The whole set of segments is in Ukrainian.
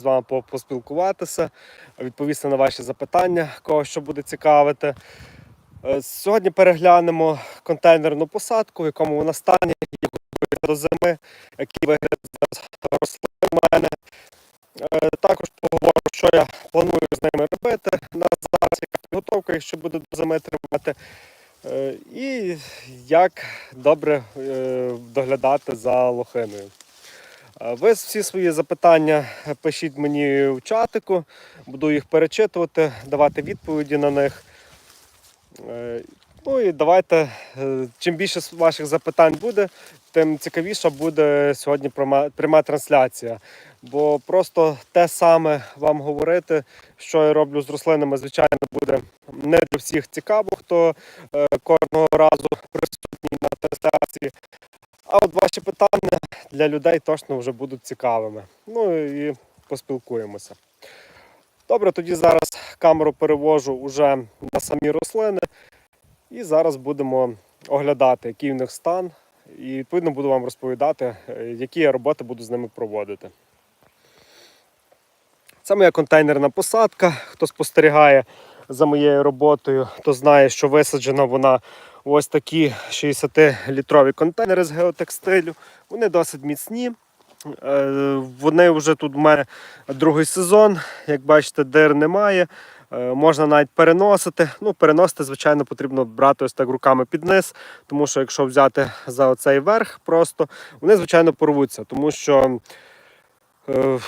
з вами поспілкуватися, відповісти на ваші запитання, кого що буде цікавити. Е, Сьогодні переглянемо контейнерну посадку, в якому вона стані, як готується до зими, який вигляд рослин у мене. Е, Також поговорю, що я планую з ними робити на зараз, яка підготовка, якщо буде до зими тримати. Е, І як добре доглядати за лохиною. Ви всі свої запитання пишіть мені в чатику, буду їх перечитувати, давати відповіді на них. Е, Ну і давайте, е, чим більше ваших запитань буде, тим цікавіша буде сьогодні пряма, пряма трансляція. Бо просто те саме вам говорити, що я роблю з рослинами, звичайно, буде не для всіх цікаво, хто е, кожного разу присутній на трансляції. А от ваші питання для людей точно вже будуть цікавими. Ну і поспілкуємося. Добре, тоді зараз камеру перевожу уже на самі рослини. І зараз будемо оглядати, який в них стан. І відповідно буду вам розповідати, е, які я роботи буду з ними проводити. Це моя контейнерна посадка. Хто спостерігає за моєю роботою, то знає, що висаджена вона ось такі 60-літрові контейнери з геотекстилю. Вони досить міцні. Е, Вони вже тут в мене другий сезон. Як бачите, дир немає. Е, Можна навіть переносити. Ну, переносити, звичайно, потрібно брати ось так руками під низ, тому що якщо взяти за оцей верх просто, вони, звичайно, порвуться, тому що е,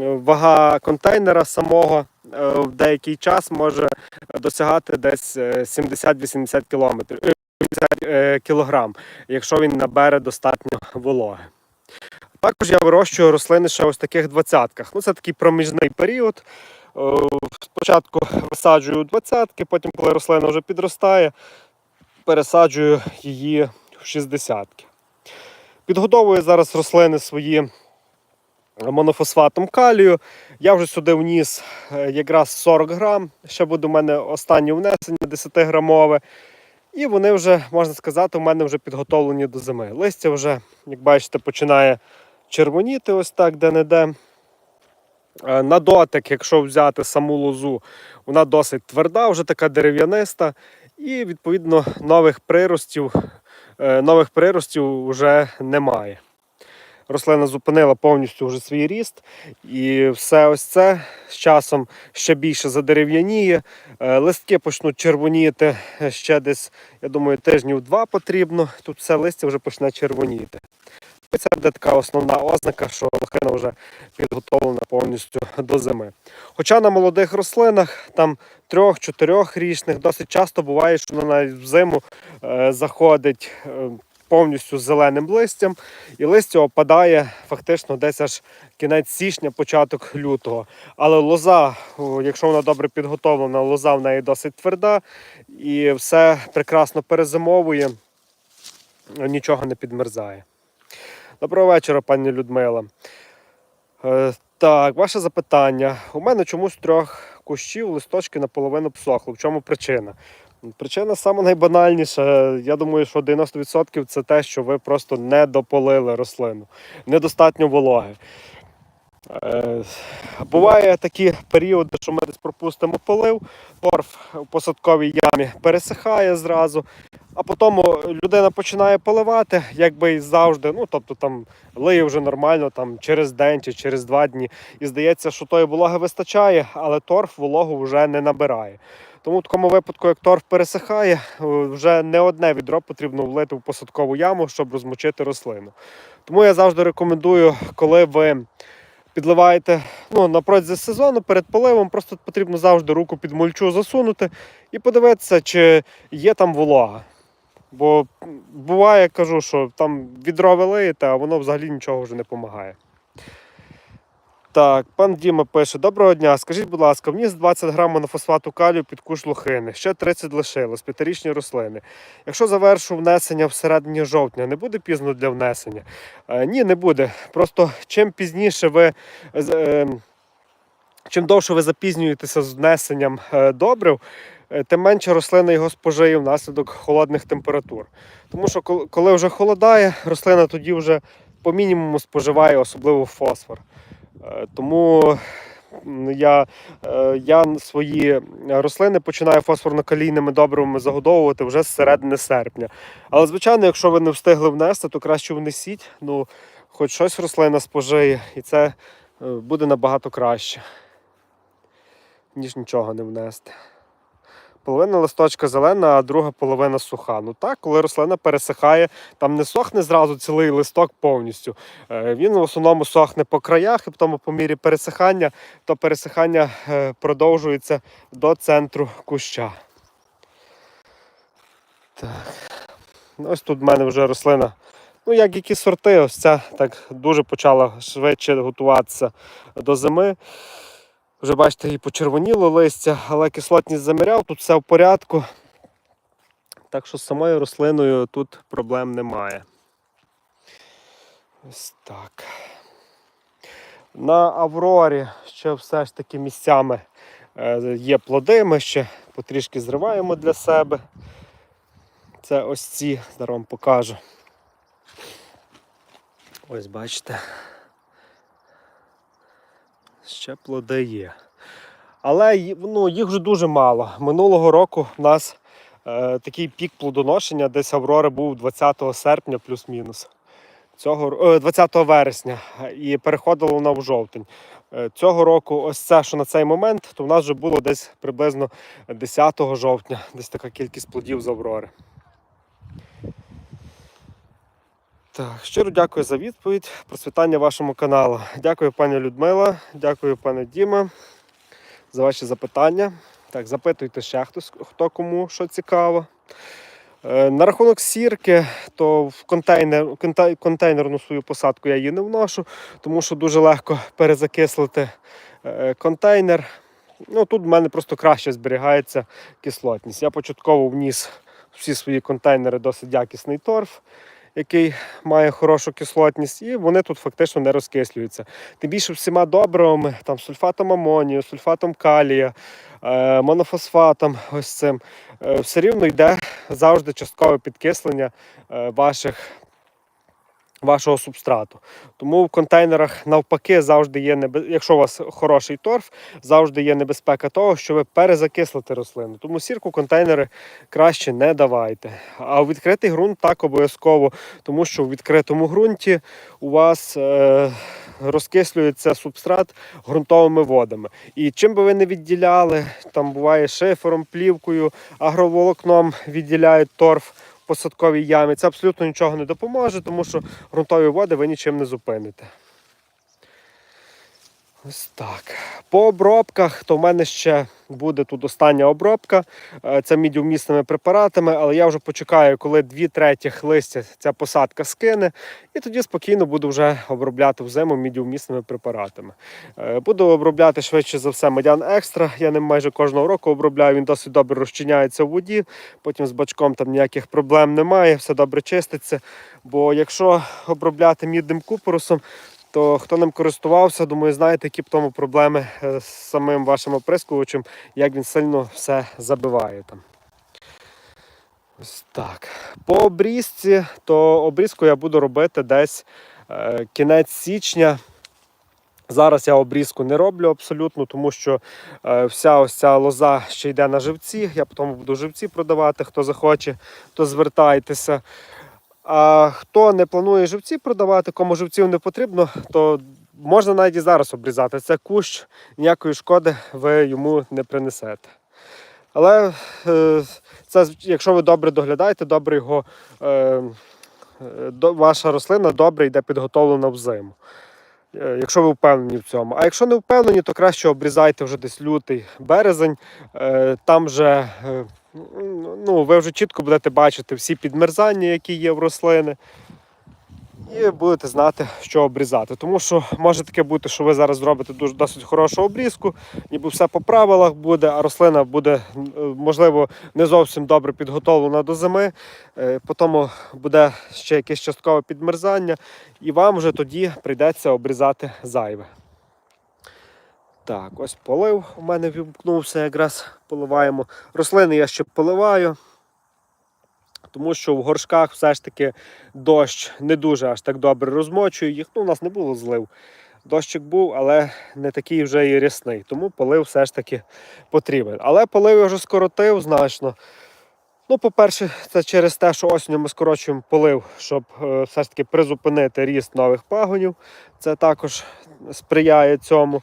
вага контейнера самого е, в деякий час може досягати десь е, 70-80 кілометрів. е, 80, е, кілограм, якщо він набере достатньо вологи. Також я вирощую рослини ще ось таких двадцятках. Ну, це такий проміжний період. Спочатку висаджую двадцятки, потім, коли рослина вже підростає, пересаджую її в шістдесятки. Підгодовую зараз рослини свої монофосфатом калію. Я вже сюди вніс е, якраз 40 грам. Ще буде у мене останнє внесення 10-грамове. І вони вже, можна сказати, у мене вже підготовлені до зими. Листя вже, як бачите, починає червоніти ось так де-не-де. Е, На дотик, якщо взяти саму лозу, вона досить тверда, вже така дерев'яниста. І відповідно нових приростів, е, нових приростів вже немає. Рослина зупинила повністю вже свій ріст, і все ось це з часом ще більше задерев'яніє. Е, Листки почнуть червоніти ще десь, я думаю, тижнів два потрібно. Тут все листя вже почне червоніти. І Це буде така основна ознака, що лохина вже підготовлена повністю до зими. Хоча на молодих рослинах, там трьох-чотирьохрічних, досить часто буває, що вона навіть взиму е, заходить е, повністю зеленим листям, і листя опадає фактично десь аж кінець січня, початок лютого. Але лоза, якщо вона добре підготовлена, лоза в неї досить тверда і все прекрасно перезимовує, нічого не підмерзає. Доброго вечора, пані Людмила. Е, так, ваше запитання. У мене чомусь трьох кущів листочки наполовину всохли. В чому причина? Причина саме найбанальніша. Я думаю, що 90% це те, що ви просто не дополили рослину. Недостатньо вологи. Е, Буває такі періоди, що ми десь пропустимо полив, торф у посадковій ямі пересихає зразу, а потім людина починає поливати, якби і завжди. Ну, тобто там лиє вже нормально там, через день чи через два дні. І здається, що тої вологи вистачає, але торф вологу вже не набирає. Тому в такому випадку, як торф пересихає, е, вже не одне відро потрібно влити в посадкову яму, щоб розмочити рослину. Тому я завжди рекомендую, коли ви підливаєте ну, на протязі сезону перед поливом, просто потрібно завжди руку під мульчу засунути і подивитися, чи є там волога. Бо буває, кажу, що там відро ви лиєте, а воно взагалі нічого вже не допомагає. Так, пан Діма пише: Доброго дня. Скажіть, будь ласка, вніс 20 грам монофосфату калію під куш лохини, ще 30 лишилось, п'ятирічні рослини. Якщо завершу внесення в середині жовтня, не буде пізно для внесення? Е, ні, не буде. Просто чим пізніше ви. е, Чим довше ви запізнюєтеся з внесенням е, добрив, е, тим менше рослина його спожиє внаслідок холодних температур. Тому що коли вже холодає, рослина тоді вже по мінімуму споживає, особливо фосфор. Е, Тому я, е, я свої рослини починаю фосфорно-калійними добривами загодовувати вже з середини серпня. Але, звичайно, якщо ви не встигли внести, то краще внесіть. Ну, хоч щось рослина спожиє, і це е, буде набагато краще, ніж нічого не внести. Половина листочка зелена, а друга половина суха. Ну так, коли рослина пересихає, там не сохне зразу цілий листок повністю. Е, Він в основному сохне по краях, і тому по мірі пересихання, то пересихання е, продовжується до центру куща. Так. Ну, Ось тут в мене вже рослина. Ну, як які сорти, ось ця так дуже почала швидше готуватися до зими. Вже бачите, і почервоніло листя, але кислотність заміряв, тут все в порядку. Так що з самою рослиною тут проблем немає. Ось так. На Аврорі ще все ж таки місцями е, є плоди, ми ще потрішки зриваємо для себе. Це ось ці, зараз вам покажу. Ось бачите. Ще плоди є. Але ну, їх вже дуже мало. Минулого року в нас е, такий пік плодоношення, десь Аврори був 20 серпня плюс-мінус. Цього, е, 20 вересня і переходило воно в жовтень. Е, Цього року, ось це, що на цей момент, то в нас вже було десь приблизно 10 жовтня, десь така кількість плодів з Аврори. Так, щиро дякую за відповідь. Процвітання вашому каналу. Дякую, пані Людмила, дякую, пане Діма, за ваші запитання. Так, запитуйте ще хтось, хто кому що цікаво. Е, На рахунок сірки, то в контейнер, контейнерну свою посадку я її не вношу, тому що дуже легко перезакислити е, контейнер. Ну, тут в мене просто краще зберігається кислотність. Я початково вніс всі свої контейнери досить якісний торф, який має хорошу кислотність, і вони тут фактично не розкислюються. Тим більше всіма добривами, там сульфатом амонію, сульфатом калія, е, монофосфатом, ось цим, е, все рівно йде завжди часткове підкислення е, ваших. Вашого субстрату. Тому в контейнерах навпаки завжди є небе... якщо у вас хороший торф, завжди є небезпека того, що ви перезакислите рослину. Тому сірку контейнери краще не давайте. А у відкритий ґрунт так обов'язково, тому що у відкритому ґрунті у вас е... розкислюється субстрат ґрунтовими водами. І чим би ви не відділяли, там буває шифером, плівкою, агроволокном відділяють торф в посадковій ямі. Це абсолютно нічого не допоможе, тому що ґрунтові води ви нічим не зупините. Ось так. По обробках, то в мене ще буде тут остання обробка. Е, Це мідіумісними препаратами, але я вже почекаю, коли дві третіх листя ця посадка скине, і тоді спокійно буду вже обробляти взиму мідіумісними препаратами. Е, Буду обробляти швидше за все медян екстра. Я ним майже кожного року обробляю. Він досить добре розчиняється в воді. Потім з бачком там ніяких проблем немає, все добре чиститься. Бо якщо обробляти мідним купорусом, то хто ним користувався, думаю, знаєте, які в тому проблеми е, з самим вашим оприскувачем, як він сильно все забиває там. Так. По обрізці, то обрізку я буду робити десь е, кінець січня. Зараз я обрізку не роблю абсолютно, тому що е, вся ось ця лоза ще йде на живці. Я потім буду живці продавати. Хто захоче, то звертайтеся. А хто не планує живці продавати, кому живців не потрібно, то можна навіть і зараз обрізати. Це кущ, ніякої шкоди ви йому не принесете. Але е, це, якщо ви добре доглядаєте, добре його, е, е, ваша рослина добре йде підготовлена в зиму. Якщо ви впевнені в цьому. А якщо не впевнені, то краще обрізайте вже десь лютий, березень. Там вже е, ну, ви вже чітко будете бачити всі підмерзання, які є в рослини. І будете знати, що обрізати. Тому що може таке бути, що ви зараз зробите дуже досить хорошу обрізку, ніби все по правилах буде, а рослина буде, можливо, не зовсім добре підготовлена до зими. Е, Потім буде ще якесь часткове підмерзання, і вам вже тоді прийдеться обрізати зайве. Так, ось полив у мене вімкнувся, якраз поливаємо. Рослини я ще поливаю, тому що в горшках все ж таки дощ не дуже аж так добре розмочує їх. Ну, у нас не було злив. Дощик був, але не такий вже і рясний. Тому полив все ж таки потрібен. Але полив я вже скоротив значно. Ну, по-перше, це через те, що осінню ми скорочуємо полив, щоб е, все ж таки призупинити ріст нових пагонів. Це також сприяє цьому.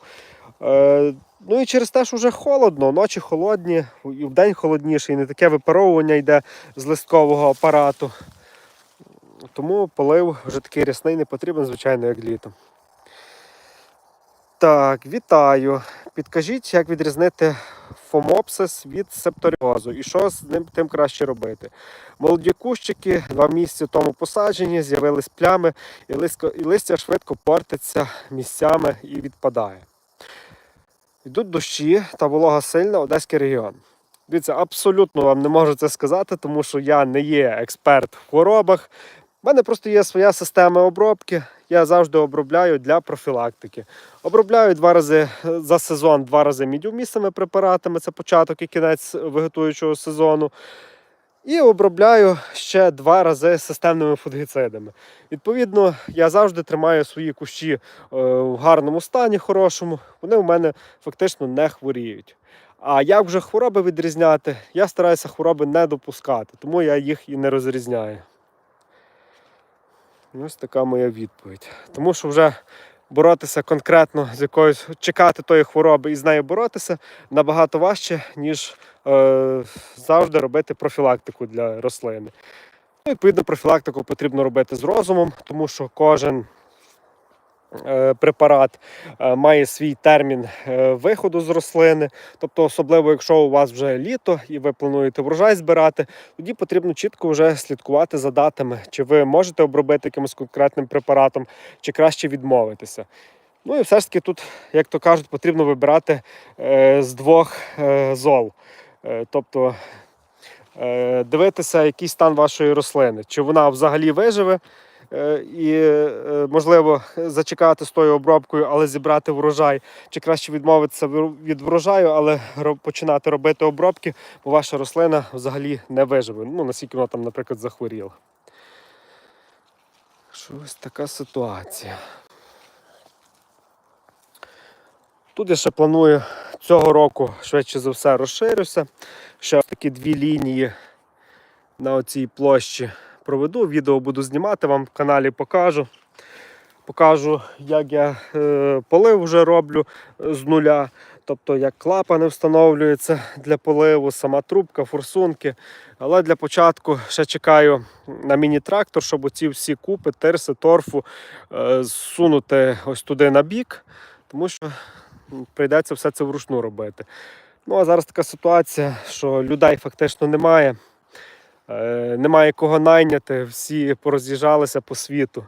Е, ну і через те, що вже холодно, ночі холодні, і вдень холодніше, і не таке випаровування йде з листкового апарату. Тому полив вже такий рясний не потрібен, звичайно, як літом. Так, вітаю. Підкажіть, як відрізнити фомопсис від септоріозу і що з ним тим краще робити. Молоді кущики два місяці тому посаджені, з'явились плями, і листя швидко портиться місцями і відпадає. Йдуть дощі та волога сильна Одеський регіон. Дивіться, абсолютно вам не можу це сказати, тому що я не є експерт в хворобах. У мене просто є своя система обробки. Я завжди обробляю для профілактики. Обробляю два рази е, за сезон, два рази мідіумісними препаратами, це початок і кінець вегетуючого сезону. І обробляю ще два рази системними фунгіцидами. Відповідно, я завжди тримаю свої кущі е, в гарному стані, хорошому. Вони у мене фактично не хворіють. А як вже хвороби відрізняти, я стараюся хвороби не допускати, тому я їх і не розрізняю. Ось така моя відповідь. Тому що вже боротися конкретно з якоюсь, чекати тої хвороби і з нею боротися набагато важче, ніж е, завжди робити профілактику для рослини. Ну, відповідно, профілактику потрібно робити з розумом, тому що кожен препарат е, має свій термін е, виходу з рослини. Тобто, особливо, якщо у вас вже літо і ви плануєте врожай збирати, тоді потрібно чітко вже слідкувати за датами, чи ви можете обробити якимось конкретним препаратом, чи краще відмовитися. Ну і все ж таки тут, як то кажуть, потрібно вибирати е, з двох е, зол. Е, тобто е, дивитися, який стан вашої рослини, чи вона взагалі виживе, е, і, е, можливо, зачекати з тою обробкою, але зібрати врожай, чи краще відмовитися від врожаю, але починати робити обробки, бо ваша рослина взагалі не виживе. Ну, наскільки вона там, наприклад, захворіла. Що ось така ситуація. Тут я ще планую цього року швидше за все розширюся. Ще такі дві лінії на оцій площі проведу. Відео буду знімати, вам в каналі покажу. Покажу, як я е, полив вже роблю е, з нуля. Тобто, як клапани встановлюються для поливу, сама трубка, форсунки. Але для початку ще чекаю на міні-трактор, щоб оці всі купи, тирси, торфу е, зсунути ось туди на бік, тому що прийдеться все це вручну робити. Ну а зараз така ситуація, що людей фактично немає. Е, немає кого найняти, всі пороз'їжджалися по світу.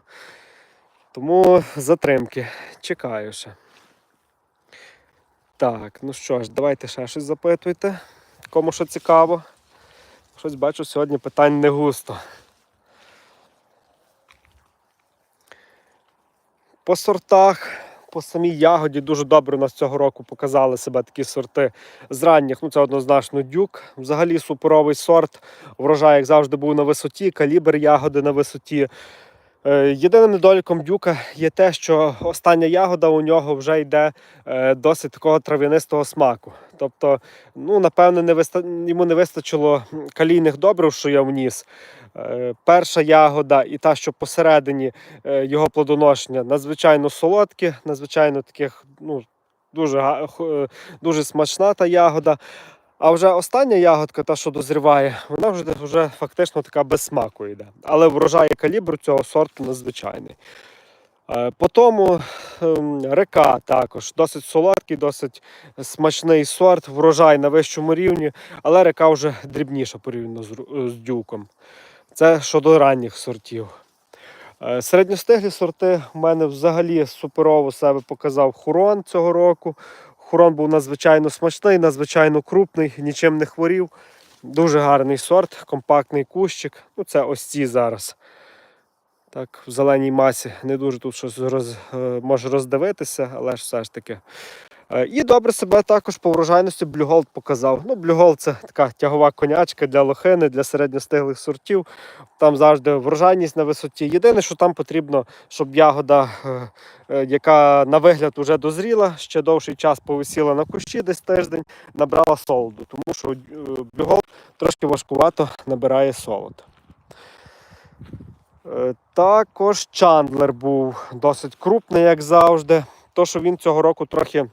Тому затримки. Чекаю ще. Так, ну що ж, давайте ще щось запитуйте. Кому що цікаво. Щось бачу, сьогодні питань не густо. По сортах, по самій ягоді дуже добре у нас цього року показали себе такі сорти з ранніх. Ну це однозначно дюк. Взагалі суперовий сорт. Врожай, як завжди, був на висоті, калібр ягоди на висоті. Е, Єдиним недоліком дюка є те, що остання ягода у нього вже йде е, досить такого трав'янистого смаку. Тобто, ну, напевне, не виста... йому не вистачило калійних добрив, що я вніс. Е, Перша ягода і та, що посередині його плодоношення, надзвичайно солодкі, надзвичайно таких, ну, дуже, дуже смачна та ягода. А вже остання ягодка, та, що дозріває, вона вже, вже фактично така без смаку йде. Але врожай калібр цього сорту надзвичайний. Е, По тому ем, река також досить солодкий, досить смачний сорт, врожай на вищому рівні, але река вже дрібніша порівняно з, з дюком. Це щодо ранніх сортів. Е, Середньостиглі сорти у мене взагалі суперово себе показав хурон цього року. Хурон був надзвичайно смачний, надзвичайно крупний, нічим не хворів. Дуже гарний сорт, компактний кущик. Ну, це ось ці зараз. Так, в зеленій масі не дуже тут щось роз, е, може роздивитися, але ж все ж таки. Е, І добре себе також по врожайності Gold показав. Ну, Gold це така тягова конячка для лохини, для середньостиглих сортів. Там завжди врожайність на висоті. Єдине, що там потрібно, щоб ягода, е, е, яка на вигляд вже дозріла, ще довший час повисіла на кущі, десь тиждень, набрала солоду, тому що Gold трошки важкувато набирає солод. Також Чандлер був досить крупний, як завжди. То, що він цього року трохи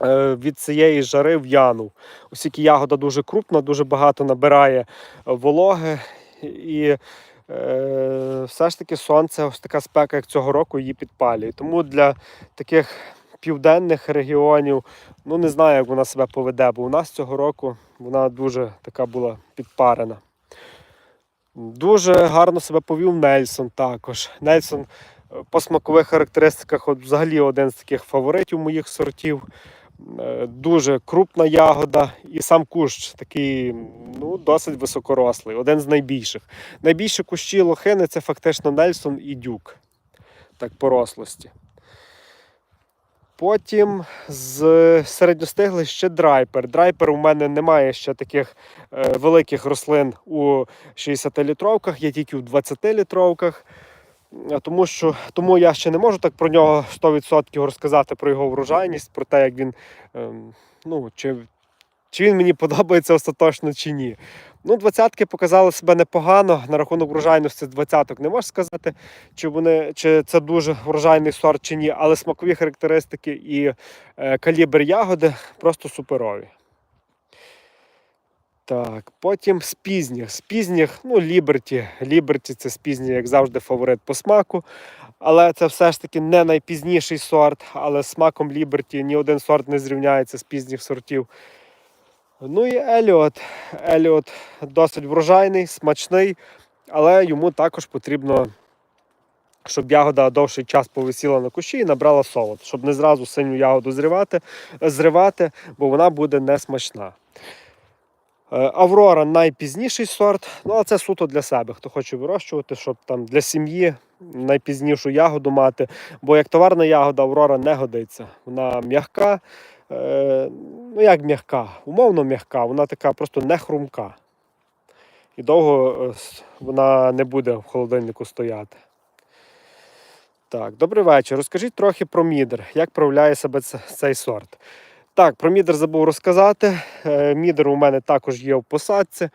від цієї жари в'янув. Оскільки ягода дуже крупна, дуже багато набирає е, вологи. І е, все ж таки сонце, ось така спека, як цього року, її підпалює. Тому для таких південних регіонів, ну не знаю, як вона себе поведе, бо у нас цього року вона дуже така була підпарена. Дуже гарно себе повів Нельсон також. Нельсон е, по смакових характеристиках от взагалі один з таких фаворитів моїх сортів. Е, Дуже крупна ягода, і сам кущ такий ну, досить високорослий, один з найбільших. Найбільші кущі лохини це фактично Нельсон і Дюк. Так, по рослості. Потім з середньостиглих ще драйпер. Драйпер у мене немає ще таких е, великих рослин у 60-літровках, є тільки у 20-літровках. Тому що тому я ще не можу так про нього 100% розказати про його врожайність, про те, як він ем, ну, чи, чи він мені подобається остаточно чи ні. Ну, двадцятки показали себе непогано. На рахунок врожайності двадцяток не можу сказати, чи вони чи це дуже врожайний сорт чи ні, але смакові характеристики і е, калібр ягоди просто суперові. Так, потім з пізніх. З пізніх, ну, Ліберті. Ліберті це з пізніх, як завжди, фаворит по смаку. Але це все ж таки не найпізніший сорт, але з смаком Ліберті ні один сорт не зрівняється з пізніх сортів. Ну і Еліот. Еліот досить врожайний, смачний, але йому також потрібно, щоб ягода довший час повисіла на кущі і набрала солод, щоб не зразу синю ягоду зривати, зривати бо вона буде несмачна. Е, Аврора найпізніший сорт, ну а це суто для себе, хто хоче вирощувати, щоб там для сім'ї найпізнішу ягоду мати. Бо як товарна ягода Аврора не годиться. Вона м'яка, е, ну як м'яка, умовно м'яка, вона така просто не хрумка. І довго е, вона не буде в холодильнику стояти. Так, добрий вечір. Розкажіть трохи про мідер, як проявляє себе цей сорт. Так, про мідер забув розказати. Е, Мідер у мене також є в посадці.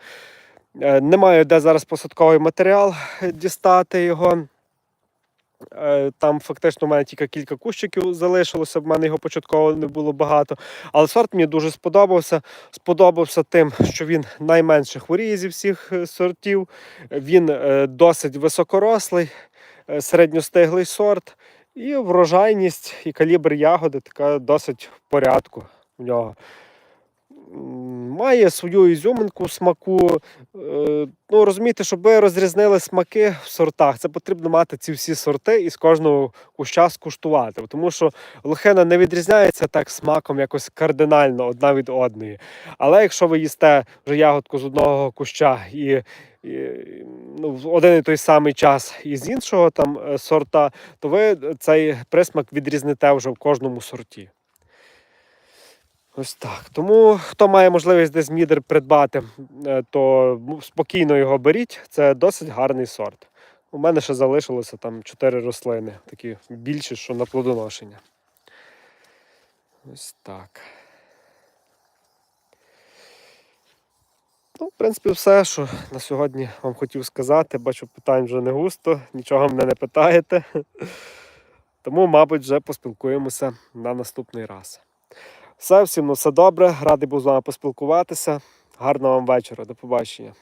Е, Не маю де зараз посадковий матеріал е, дістати його. Там фактично у мене тільки кілька кущиків залишилося, в мене його початково не було багато. Але сорт мені дуже сподобався. Сподобався тим, що він найменше хворіє зі всіх сортів. Він досить високорослий, середньостиглий сорт. І врожайність і калібр ягоди така досить в порядку в нього. Має свою ізюминку смаку. Е, Ну, розумієте, щоб ви розрізнили смаки в сортах, це потрібно мати ці всі сорти і з кожного куща скуштувати. Тому що лохина не відрізняється так смаком якось кардинально одна від одної. Але якщо ви їсте вже ягодку з одного куща і, і в один і той самий час із іншого там е, сорта, то ви цей присмак відрізните вже в кожному сорті. Ось так. Тому хто має можливість десь мідер придбати, е, то спокійно його беріть. Це досить гарний сорт. У мене ще залишилося там 4 рослини, такі більші, що на плодоношення. Ось так. Ну, в принципі, все, що на сьогодні вам хотів сказати. Бачу, питань вже не густо, нічого мене не питаєте. Тому, мабуть, вже поспілкуємося на наступний раз. Все, всім на все добре. Радий був з вами поспілкуватися. Гарного вам вечора. До побачення.